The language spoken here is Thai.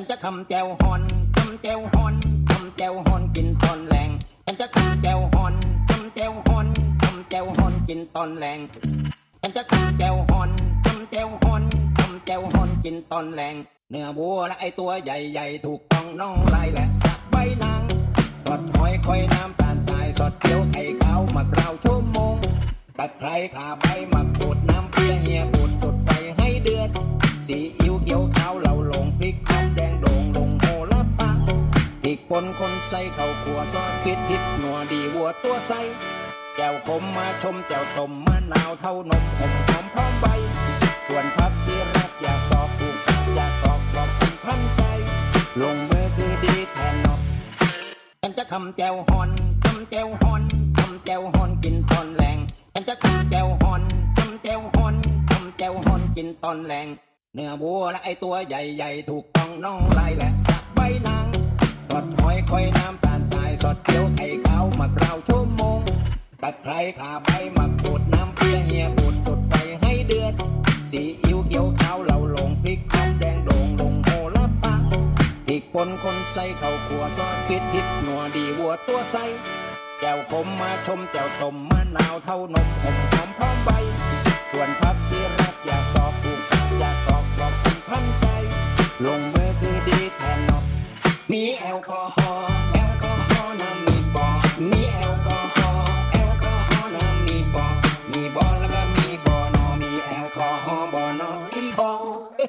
ฉันจะทำแจวฮอนทำแจวฮอนทำแจวฮอนกินตอนแรงฉันจะทำแจวฮอนทำแจวฮอนทำแจวฮอนกินตอนแรงฉันจะทำแจวฮอนทำแจวฮอนทำแจวฮอนกินตอนแรงเนื้อวัวและไอตัวใหญ่ๆถูกต้องน้องลายและสักใบนางสดหอยคอยน้ำตาลทรายสดเกี๊ยวไข่ขาวมะกราวชั่วโมงตะไคร้ขาใบมะกรูดน้ำเปรี้ยเฮียบูดจุดไฟให้เดือดสี พริกปนคนใส่เข้าขัวซอสพริกทิดหนัวดีวัวตัวใสแก้วขมมาชมแก้วต้มมะนาวเท่านมหอมหอมพร้อมใบ ส่วนพักที่รักอยากตอบถูกอยากตอบกรอบคุณพันใจ ลงมือคือดีแทนเนอกฉันจะทำแจวฮอนทำแจวฮอนทำแจวฮอนกินตอนแรงฉันจะทำแจวฮอนทำแจวฮอนทำแจวฮอนกินตอนแรงเนื้อวัวและไอตัวใหญ่ๆถูกต้องน้องลายและสักใบนา ขาใบมะกรูดน้ำเปรี้ยเฮียบูดจุดไฟให้เดือด สีอิ๊วเกี๊ยวขาวเหล่าลงพริกหอมแดงโด่งลงโหระพาพริกป่นคนใส่เข้าขัวซอสพริกทิดหนัวดีวัวตัวใสแก้วขมมาชมแก้วต้มมะนาวเท่านมหอมหอมพร้อมใบ ส่วนพักที่รักอยากตอกถูกอยากตอกกรอบพันใจ ลงมือคือดีแทนนอกมีแอลกอฮอล์แอลกอฮอล์นะมีบอกมีแอล